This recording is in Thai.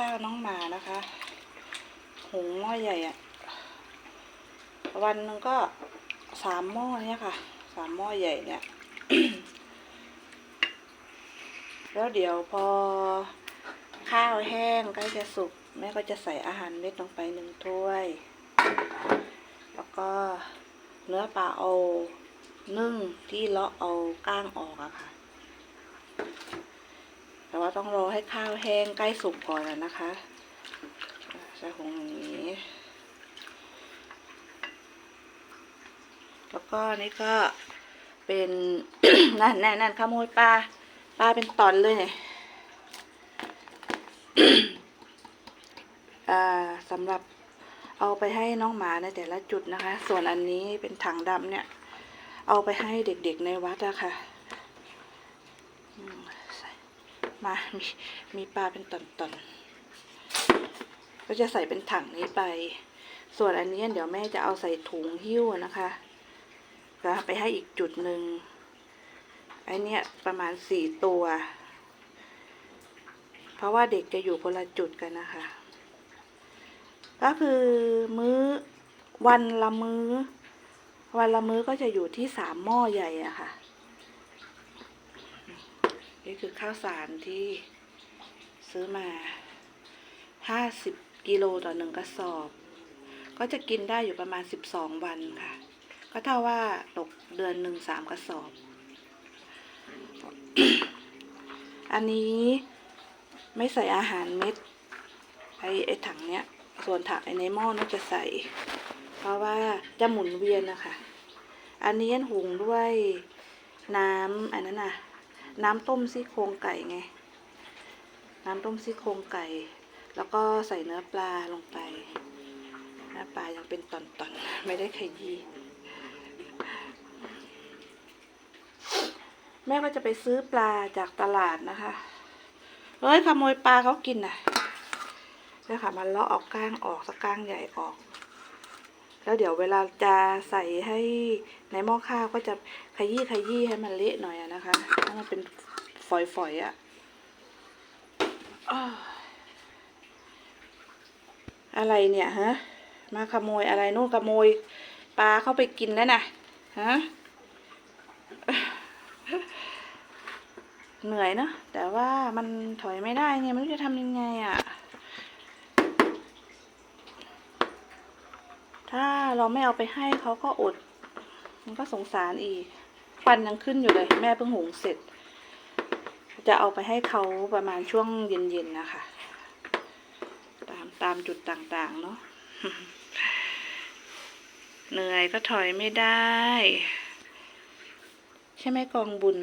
ข้าวน้องหมานะคะหุงหม้อใหญ่อะวันหนึ่งก็สามหม้อเนี่ยค่ะสามหม้อใหญ่เนี่ย แล้วเดี๋ยวพอข้าวแห้งใกล้จะสุกแม่ก็จะใส่อาหารเม็ดลงไปหนึ่งถ้วย แล้วก็เนื้อปลาเอานึ่งที่เลาะเอาก้างออกอะค่ะ แต่ว่าต้องรอให้ข้าวแห้งใกล้สุกก่อนนะคะใส่หุงอย่างนี้ แล้วก็นี่ก็เป็นนั่นนั่นนั่นขโมยปลาปลาเป็นตอนเลยเนี่ยสำหรับเอาไปให้น้องหมาในแต่ละจุดนะคะ ส่วนอันนี้เป็นถังดำเนี่ย เอาไปให้เด็กๆในวัดอะค่ะ มามีมีปลาเป็นตอนๆ ก็จะใส่เป็นถังนี้ไป ส่วนอันนี้เดี๋ยวแม่จะเอาใส่ถุงหิ้วนะคะแล้วไปให้อีกจุดหนึ่งไอเนี้ยประมาณสี่ตัว เพราะว่าเด็กจะอยู่คนละจุดกันนะคะ ก็คือมื้อวันละมื้อ วันละมื้อก็จะอยู่ที่สามหม้อใหญ่อะค่ะ นี่คือข้าวสารที่ซื้อมาห้าสิบกิโลต่อหนึ่งกระสอบ ก็จะกินได้อยู่ประมาณสิบสองวันค่ะ ก็เท่าว่าตกเดือนหนึ่งสามกระสอบ อันนี้ไม่ใส่อาหารเม็ดไอ้ไอ้ถังเนี้ย ส่วนถังไอในหม้อน่าจะใส่ เพราะว่าจะหมุนเวียนนะคะ อันนี้หุงด้วยน้ำอันนั้นน่ะ น้ำต้มซี่โครงไก่ไง น้ำต้มซี่โครงไก่ แล้วก็ใส่เนื้อปลาลงไป เนื้อปลายังเป็นตอนๆ ไม่ได้ขยี้แม่ก็จะไปซื้อปลาจากตลาดนะคะ เฮ้ยขโมยปลาเขากินน่ะเนี่ยค่ะมันเลาะออกก้างออกสักก้างใหญ่ออก แล้วเดี๋ยวเวลาจะใส่ให้ในหม้อข้าวก็จะขยี้ขยี้ให้มันเละหน่อยนะคะให้มันเป็นฝอยๆอะอ้าวอะไรเนี่ยฮะมาขโมยอะไรนู่นขโมยปลาเข้าไปกินแล้วนะฮะเหนื่อยเนอะแต่ว่ามันถอยไม่ได้ไงไม่รู้จะทำยังไงอะ่ะ ถ้าเราไม่เอาไปให้เขาก็อด มันก็สงสารอีกควันยังขึ้นอยู่เลย แม่เพิ่งหุงเสร็จ จะเอาไปให้เขาประมาณช่วงเย็นๆนะคะ ตามตามจุดต่างๆ เนาะเหนื่อยก็ถอยไม่ได้ ใช่ไหมกองบุญ